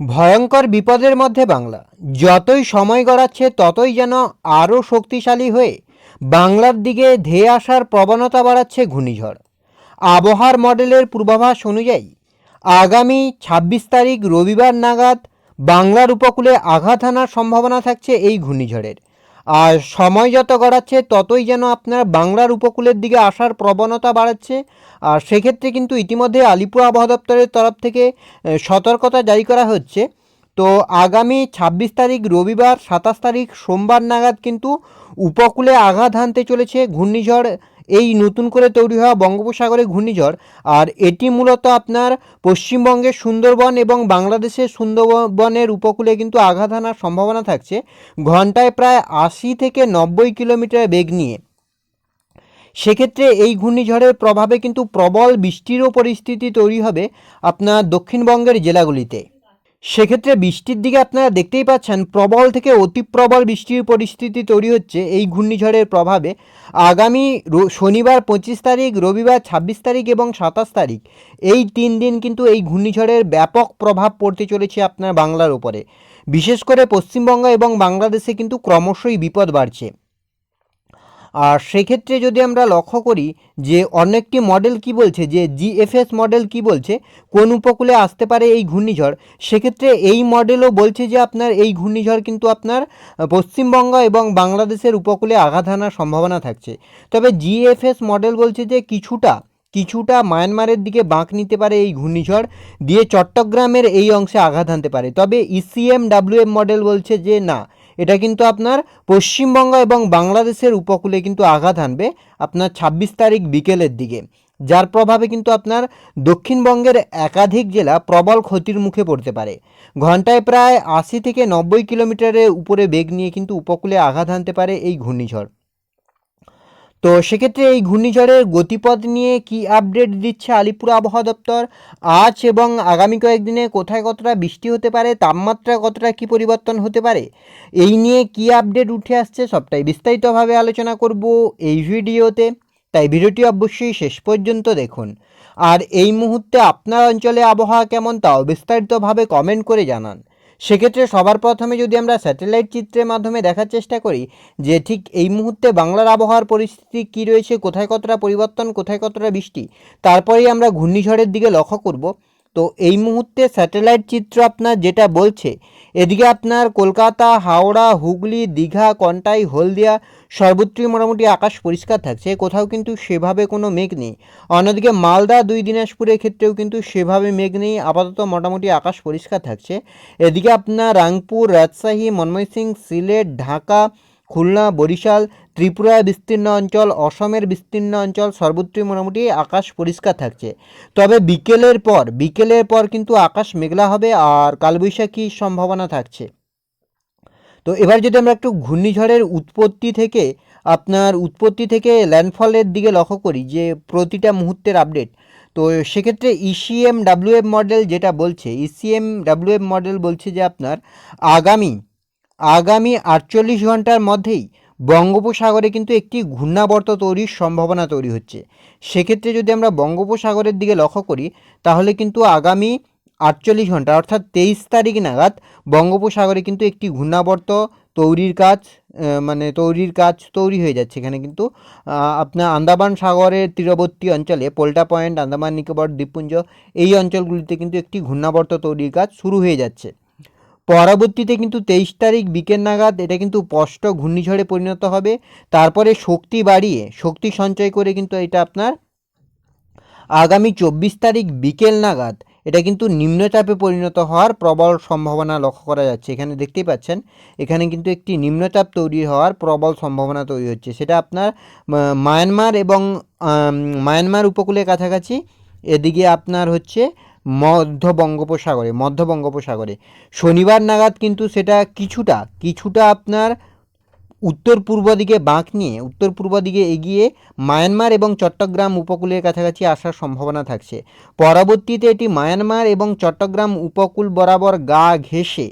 ভয়ঙ্কর বিপদের মধ্যে বাংলা। যতই সময় গড়াচ্ছে, ততই যেন আরও শক্তিশালী হয়ে বাংলার দিকে ধেয়ে আসার প্রবণতা বাড়াচ্ছে ঘূর্ণিঝড়। আবহাওয়ার মডেলের পূর্বাভাস অনুযায়ী, আগামী ছাব্বিশ তারিখ রবিবার নাগাদ বাংলার উপকূলে আঘাত হানার সম্ভাবনা থাকছে এই ঘূর্ণিঝড়ের। আর সময় যত গড়াচ্ছে, ততই যেন আপনার বাংলার উপকূলের দিকে আসার প্রবণতা বাড়াচ্ছে। আর সেক্ষেত্রে কিন্তু ইতিমধ্যে আলিপুর আবহাওয়া দপ্তরের তরফ থেকে সতর্কতা জারি করা হচ্ছে। তো আগামী ছাব্বিশ তারিখ রবিবার, সাতাশ তারিখ সোমবার নাগাদ কিন্তু উপকূলে আঘাত হানতে চলেছে ঘূর্ণিঝড় এই নতুন করে তৈরি হওয়া বঙ্গোপসাগরে ঘূর্ণিঝড়, আর এটি মূলত আপনার পশ্চিমবঙ্গের সুন্দরবন এবং বাংলাদেশের সুন্দরবনের উপকূলে কিন্তু আঘাত হানার সম্ভাবনা থাকছে, ঘন্টায় প্রায় আশি থেকে নব্বই কিলোমিটার বেগ নিয়ে। সেক্ষেত্রে এই ঘূর্ণিঝড়ের প্রভাবে কিন্তু প্রবল বৃষ্টিরও পরিস্থিতি তৈরি হবে আপনার দক্ষিণবঙ্গের জেলাগুলিতে। সেক্ষেত্রে বৃষ্টির দিকে আপনারা দেখতেই পাচ্ছেন প্রবল থেকে অতি প্রবল বৃষ্টির পরিস্থিতি তৈরি হচ্ছে এই ঘূর্ণিঝড়ের প্রভাবে। আগামী শনিবার পঁচিশ তারিখ, রবিবার ছাব্বিশ তারিখ এবং সাতাশ তারিখ এই তিন দিন কিন্তু এই ঘূর্ণিঝড়ের ব্যাপক প্রভাব পড়তে চলেছে আপনার বাংলার উপরে। বিশেষ করে পশ্চিমবঙ্গ এবং বাংলাদেশে কিন্তু ক্রমশই বিপদ বাড়ছে। আর সেক্ষেত্রে যদি আমরা লক্ষ্য করি যে অন্য একটি মডেল কি বলছে, যে জিএফএস মডেল কি বলছে, কোন উপকূলে আসতে পারে এই ঘূর্ণিঝড়, সেক্ষেত্রে এই মডেলও বলছে যে আপনার এই ঘূর্ণিঝড় কিন্তু আপনার পশ্চিমবঙ্গ এবং বাংলাদেশের উপকূলে আঘাত হানার সম্ভাবনা থাকছে। তবে জিএফএস মডেল বলছে যে কিছুটা কিছুটা মায়ানমারের দিকে বাঁক নিতে পারে এই ঘূর্ণিঝড়, দিয়ে চট্টগ্রামের এই অংশে আঘাত হানতে পারে। তবে ইসিএম ডাব্লিউএম মডেল বলছে যে না এটা কিন্তু আপনার পশ্চিমবঙ্গ এবং বাংলাদেশের উপকূলে কিন্তু আঘাত হানবে আপনার ছাব্বিশ তারিখ বিকেলের দিকে। যার প্রভাবে কিন্তু আপনার দক্ষিণবঙ্গের একাধিক জেলা প্রবল ক্ষতির মুখে পড়তে পারে। ঘন্টায় প্রায় আশি থেকে নব্বই কিলোমিটারের উপরে বেগ নিয়ে কিন্তু উপকূলে আঘাত হানতে পারে এই ঘূর্ণিঝড়। তো সেক্ষেত্রে এই ঘূর্ণিঝড়ের গতিপথ নিয়ে কি আপডেট দিচ্ছে আলিপুর আবহাওয়া দপ্তর? আজ এবং আগামী কয়েকদিনে কোথায় কতটা বৃষ্টি হতে পারে? তাপমাত্রা কতটা কি পরিবর্তন হতে পারে? এই নিয়ে কি আপডেট উঠে আসছে সবটাই বিস্তারিতভাবে আলোচনা করব এই ভিডিওতে। তাই ভিডিওটি অবশ্যই শেষ পর্যন্ত দেখুন। আর এই মুহূর্তে আপনার অঞ্চলে আবহাওয়া কেমন, তাও বিস্তারিতভাবে কমেন্ট করে জানান। সেক্ষেত্রে সবার প্রথমে যদি আমরা স্যাটেলাইট চিত্রের মাধ্যমে দেখার চেষ্টা করি যে ঠিক এই মুহূর্তে বাংলার আবহাওয়ার পরিস্থিতি কী রয়েছে, কোথায় কতটা পরিবর্তন, কোথায় কতটা বৃষ্টি, তারপরেই আমরা ঘূর্ণিঝড়ের দিকে লক্ষ্য করব। তো এই মুহূর্তে স্যাটেলাইট চিত্র আপনার যেটা বলছে, এদিকে আপনার কলকাতা, হাওড়া, হুগলি, দীঘা, কন্টাই, হলদিয়া সর্বত্রই মোটামুটি আকাশ পরিষ্কার থাকছে, কোথাও কিন্তু সেভাবে কোনো মেঘ নেই। অন্যদিকে মালদা, দুই দিনাজপুরের ক্ষেত্রেও কিন্তু সেভাবে মেঘ নেই, আপাতত মোটামুটি আকাশ পরিষ্কার থাকছে। এদিকে আপনার রাংপুর, রাজশাহী ময়মনসিং সিলেট, ঢাকা, খুলনা, বরিশাল ত্রিপুরা বিস্তীর্ণ অঞ্চল, অসমের বিস্তীর্ণ অঞ্চল, সর্বত্রই মোটামুটি আকাশ পরিষ্কার থাকছে। তবে বিকেলের পর বিকেলের পর কিন্তু আকাশ মেঘলা হবে আর কালবৈশাখীর সম্ভাবনা থাকছে। তো এবার যদি আমরা একটু ঘূর্ণিঝড়ের উৎপত্তি থেকে, আপনার উৎপত্তি থেকে ল্যান্ডফলের দিকে লক্ষ্য করি, যে প্রতিটা মুহূর্তের আপডেট তো সেক্ষেত্রে ইসিএম ডাব্লিউএফ মডেল যেটা বলছে ইসিএম ডাব্লিউএফ মডেল বলছে যে আপনার আগামী আগামী আটচল্লিশ ঘণ্টার মধ্যেই বঙ্গোপসাগরে কিন্তু একটি ঘূর্ণাবর্ত তৈরির সম্ভাবনা তৈরি হচ্ছে। সেক্ষেত্রে যদি আমরা বঙ্গোপসাগরের দিকে লক্ষ্য করি, তাহলে কিন্তু আগামী আটচল্লিশ ঘণ্টা অর্থাৎ তেইশ তারিখ নাগাদ বঙ্গোপসাগরে কিন্তু একটি ঘূর্ণাবর্ত তৈরির কাজ মানে তৈরির কাজ তৈরি হয়ে যাচ্ছে। এখানে কিন্তু আপনার আন্দামান সাগরের তীরবর্তী অঞ্চলে পোল্টা পয়েন্ট, আন্দামান নিকোবর, দ্বীপপুঞ্জ, এই অঞ্চলগুলিতে কিন্তু একটি ঘূর্ণাবর্ত তৈরির কাজ শুরু হয়ে যাচ্ছে। পরবর্তীতে কিন্তু তেইশ তারিখ বিকেল নাগাদ এটা কিন্তু স্পষ্ট ঘূর্ণিঝড়ে পরিণত হবে। তারপরে শক্তি বাড়িয়ে, শক্তি সঞ্চয় করে কিন্তু এটা আপনার আগামী চব্বিশ তারিখ বিকেল নাগাদ এটা কিন্তু নিম্নচাপে পরিণত হওয়ার প্রবল সম্ভাবনা লক্ষ্য করা যাচ্ছে। এখানে দেখতেই পাচ্ছেন, এখানে কিন্তু একটি নিম্নচাপ তৈরি হওয়ার প্রবল সম্ভাবনা তৈরি হচ্ছে। সেটা আপনার মায়ানমার এবং মায়ানমার উপকূলের কাছাকাছি। এদিকে আপনার হচ্ছে মধ্য বঙ্গোপসাগরে মধ্য বঙ্গোপসাগরে। শনিবার নাগাদ কিন্তু সেটা কিছুটা কিছুটা আপনার উত্তর পূর্ব দিকে বাঁক নিয়ে, উত্তর পূর্ব দিকে এগিয়ে মায়ানমার এবং চট্টগ্রাম উপকূলের কাছাকাছি আসার সম্ভাবনা থাকছে। পরবর্তীতে এটি মায়ানমার এবং চট্টগ্রাম উপকূল বরাবর গা ঘেঁষে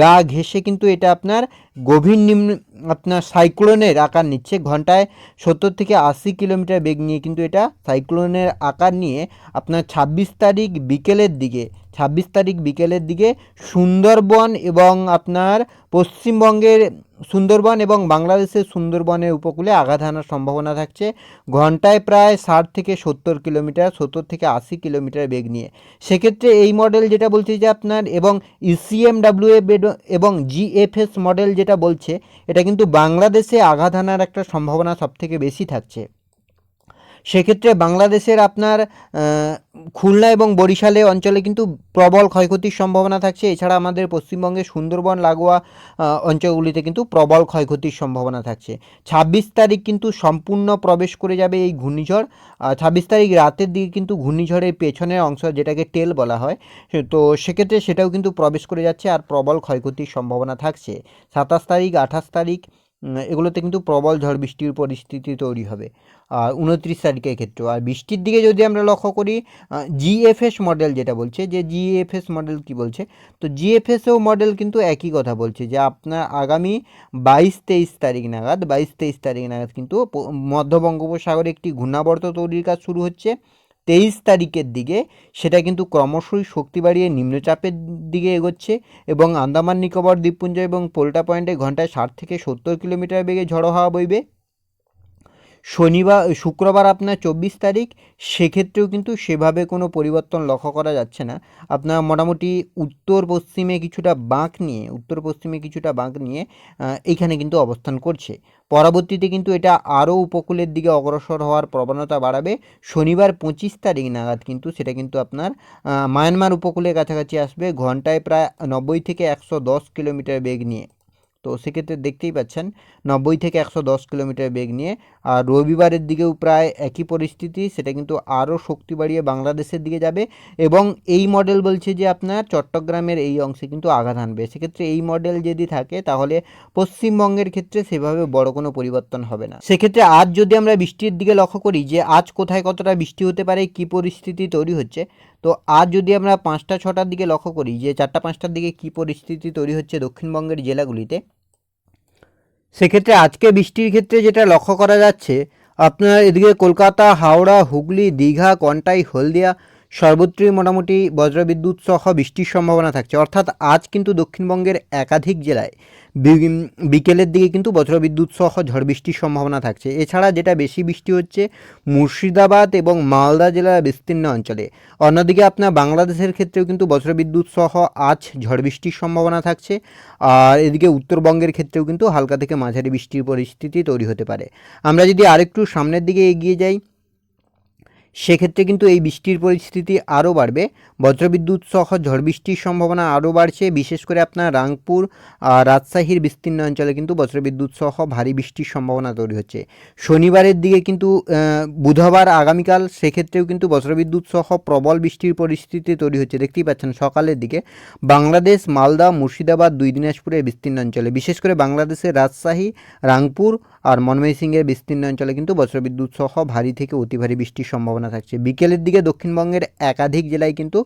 গা ঘেঁষে কিন্তু এটা আপনার গভীর নিম্ন আপনার সাইক্লোনের আকার নিচ্ছে। ঘন্টায় সত্তর থেকে আশি কিলোমিটার বেগ নিয়ে কিন্তু এটা সাইক্লোনের আকার নিয়ে আপনার ছাব্বিশ তারিখ বিকেলের দিকে, ছাব্বিশ তারিখ বিকেলের দিকে সুন্দরবন এবং আপনার পশ্চিমবঙ্গের সুন্দরবন এবং বাংলাদেশের সুন্দরবনের উপকূলে আঘাত হানার সম্ভাবনা থাকছে। ঘন্টায় প্রায় ষাট থেকে সত্তর কিলোমিটার, সত্তর থেকে আশি কিলোমিটার বেগ নিয়ে। সেক্ষেত্রে এই মডেল যেটা বলছে যে আপনার এবং ইসিএম ডাব্লিউ এবং জিএফএস মডেল যেটা বলছে, এটা কিন্তু বাংলাদেশে আঘাত হানার একটা সম্ভাবনা সবথেকে বেশি থাকছে। সেক্ষেত্রে বাংলাদেশের আপনার খুলনা এবং বরিশালে অঞ্চলে কিন্তু প্রবল ক্ষয়ক্ষতির সম্ভাবনা থাকছে। এছাড়া আমাদের পশ্চিমবঙ্গের সুন্দরবন, লাগোয়া অঞ্চলগুলিতে কিন্তু প্রবল ক্ষয়ক্ষতির সম্ভাবনা থাকছে। ছাব্বিশ তারিখ কিন্তু সম্পূর্ণ প্রবেশ করে যাবে এই ঘূর্ণিঝড়। ছাব্বিশ তারিখ রাতের দিকে কিন্তু ঘূর্ণিঝড়ের পেছনের অংশ যেটাকে টেল বলা হয়, তো সেক্ষেত্রে সেটাও কিন্তু প্রবেশ করে যাচ্ছে আর প্রবল ক্ষয়ক্ষতির সম্ভাবনা থাকছে। সাতাশ তারিখ, আঠাশ তারিখ এগুলোতে কিন্তু প্রবল ঝড় বৃষ্টির পরিস্থিতি তৈরি হবে। আর উনত্রিশ তারিখের ক্ষেত্রেও। আর বৃষ্টির দিকে যদি আমরা লক্ষ্য করি জিএফএস মডেল যেটা বলছে, যে জিএফএস মডেল কি বলছে? তো জিএফএসও মডেল কিন্তু একই কথা বলছে, যে আপনার আগামী বাইশ তেইশ তারিখ নাগাদ, বাইশ তেইশ তারিখ নাগাদ কিন্তু মধ্য বঙ্গোপসাগরে একটি ঘূর্ণাবর্ত তৈরির কাজ শুরু হচ্ছে। তেইশ তারিখের দিকে সেটা কিন্তু ক্রমশই শক্তি বাড়িয়ে নিম্নচাপের দিকে এগোচ্ছে এবং আন্দামান নিকোবর, দ্বীপপুঞ্জ এবং পোল্টা পয়েন্টে ঘন্টায় ষাট থেকে সত্তর কিলোমিটার বেগে ঝড়ো হাওয়া বইবে। শনিবার, শুক্রবার আপনার চব্বিশ তারিখ, সেক্ষেত্রেও কিন্তু সেভাবে কোনো পরিবর্তন লক্ষ্য করা যাচ্ছে না। আপনার মোটামুটি উত্তর পশ্চিমে কিছুটা বাঁক নিয়ে, উত্তর পশ্চিমে কিছুটা বাঁক নিয়ে এখানে কিন্তু অবস্থান করছে। পরবর্তীতে কিন্তু এটা আরও উপকূলের দিকে অগ্রসর হওয়ার প্রবণতা বাড়াবে। শনিবার পঁচিশ তারিখ নাগাদ কিন্তু সেটা কিন্তু আপনার মায়ানমার উপকূলের কাছাকাছি আসবে, ঘন্টায় প্রায় নব্বই থেকে একশো দশ কিলোমিটার বেগ নিয়ে। তো সেক্ষেত্রে দেখতেই পাচ্ছেন, নব্বই থেকে একশো দশ কিলোমিটার বেগ নিয়ে আর রবিবারের দিকেও প্রায় একই পরিস্থিতি, সেটা কিন্তু আরও শক্তি বাড়িয়ে বাংলাদেশের দিকে যাবে এবং এই মডেল বলছে যে আপনার চট্টগ্রামের এই অংশে কিন্তু আঘাত আনবে সেক্ষেত্রে এই মডেল যদি থাকে, তাহলে পশ্চিমবঙ্গের ক্ষেত্রে সেভাবে বড় কোনো পরিবর্তন হবে না। সেক্ষেত্রে আজ যদি আমরা বৃষ্টির দিকে লক্ষ্য করি যে আজ কোথায় কতটা বৃষ্টি হতে পারে, কী পরিস্থিতি তৈরি হচ্ছে, তো আজ যদি আমরা পাঁচটা, ছটার দিকে লক্ষ্য করি যে চারটা, পাঁচটার দিকে কী পরিস্থিতি তৈরি হচ্ছে দক্ষিণবঙ্গের জেলাগুলিতে সেক্ষেত্রে আজকে বৃষ্টির ক্ষেত্রে যেটা লক্ষ্য করা যাচ্ছে, আপনার এদিকে কলকাতা, হাওড়া, হুগলি, দীঘা, কন্টাই, হলদিয়া সর্বত্রই মোটামুটি বজ্রবিদ্যুৎ সহ বৃষ্টির সম্ভাবনা থাকছে। অর্থাৎ আজ কিন্তু দক্ষিণবঙ্গের একাধিক জেলায় বিকেলের দিকে কিন্তু বজ্রবিদ্যুৎ সহ ঝড় বৃষ্টির সম্ভাবনা থাকছে। এছাড়া যেটা বেশি বৃষ্টি হচ্ছে, মুর্শিদাবাদ এবং মালদা জেলার বিস্তীর্ণ অঞ্চলে। অন্যদিকে আপনার বাংলাদেশের ক্ষেত্রেও কিন্তু বজ্রবিদ্যুৎ সহ আজ ঝড় বৃষ্টির সম্ভাবনা থাকছে। আর এদিকে উত্তরবঙ্গের ক্ষেত্রেও কিন্তু হালকা থেকে মাঝারি বৃষ্টির পরিস্থিতি তৈরি হতে পারে। আমরা যদি আরেকটু সামনের দিকে এগিয়ে যাই সেক্ষেত্রে কিন্তু এই বৃষ্টির পরিস্থিতি আরও বাড়বে। বজ্রবিদ্যুৎ সহ ঝড় বৃষ্টির সম্ভাবনা আরও বাড়ছে। বিশেষ করে আপনার রাংপুর আর রাজশাহীর বিস্তীর্ণ অঞ্চলে কিন্তু বজ্রবিদ্যুৎ সহ ভারী বৃষ্টির সম্ভাবনা তৈরি হচ্ছে। শনিবারের দিকে কিন্তু বুধবার আগামীকাল সেক্ষেত্রেও কিন্তু বজ্রবিদ্যুৎ সহ প্রবল বৃষ্টির পরিস্থিতি তৈরি হচ্ছে। দেখতেই পাচ্ছেন সকালের দিকে বাংলাদেশ, মালদা, মুর্শিদাবাদ, দুই দিনাজপুরের বিস্তীর্ণ অঞ্চলে। বিশেষ করে বাংলাদেশের রাজশাহী, রাংপুর আর ময়মনসিংহের বিস্তীর্ণ অঞ্চলে কিন্তু বজ্রবিদ্যুৎ সহ ভারী থেকে অতি ভারী বৃষ্টির সম্ভাবনা থাকছে। বিকেলের দিকে দক্ষিণবঙ্গের একাধিক জেলায় কিন্তু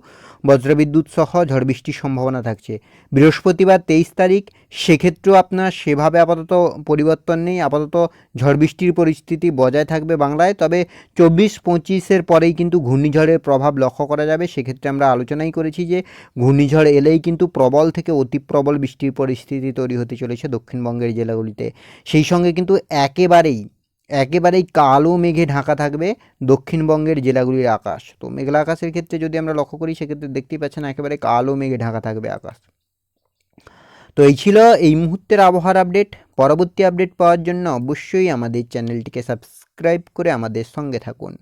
বজ্রবিদ্যুৎ সহ ঝড় বৃষ্টির সম্ভাবনা থাকছে। বৃহস্পতিবার তেইশ তারিখ, সেক্ষেত্রেও আপনার সেভাবে আপাতত পরিবর্তন নেই। আপাতত ঝড় বৃষ্টির পরিস্থিতি বজায় থাকবে বাংলায়। তবে চব্বিশ পঁচিশের পরেই কিন্তু ঘূর্ণিঝড়ের প্রভাব লক্ষ্য করা যাবে। সেক্ষেত্রে আমরা আলোচনাই করেছি যে ঘূর্ণিঝড় এলেই কিন্তু প্রবল থেকে অতি প্রবল বৃষ্টির পরিস্থিতি তৈরি হতে চলেছে দক্ষিণবঙ্গের জেলাগুলিতে। সেই সঙ্গে কিন্তু একেবারেই একেবারেই কালো মেঘে ঢাকা থাকবে দক্ষিণবঙ্গের জেলাগুলির আকাশ। তো মেঘলা আকাশের ক্ষেত্রে যদি আমরা লক্ষ্য করি, সেক্ষেত্রে দেখতেই পাচ্ছেন একেবারে কালো মেঘে ঢাকা থাকবে আকাশ। তো এই ছিল এই মুহূর্তের আবহাওয়ার আপডেট। পরবর্তী আপডেট পাওয়ার জন্য অবশ্যই আমাদের চ্যানেলটিকে সাবস্ক্রাইব করে আমাদের সঙ্গে থাকুন।